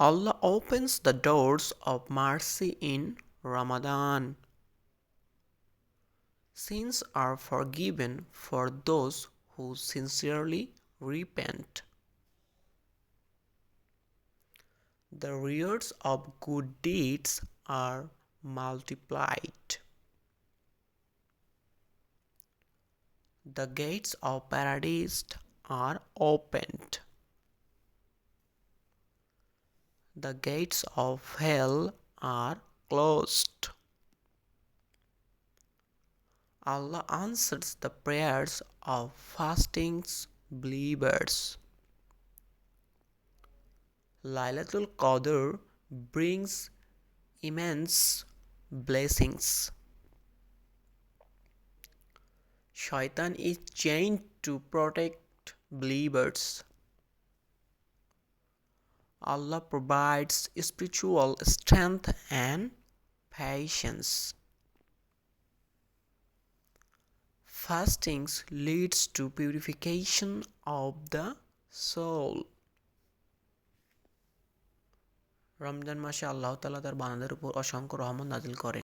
Allah opens the doors of mercy in Ramadan. Sins are forgiven for those who sincerely repent. The rewards of good deeds are multiplied. The gates of paradise are opened. The gates of hell are closed. Allah answers the prayers of fasting believers. Lailatul Qadr brings immense blessings. Shaitan is chained to protect believers. Allah provides spiritual strength and patience. Fastings leads to purification of the soul. Ramzan মাসে আল্লাহ তালা তার বানাদের উপর অসংখ্য রহমত নাজিল করেন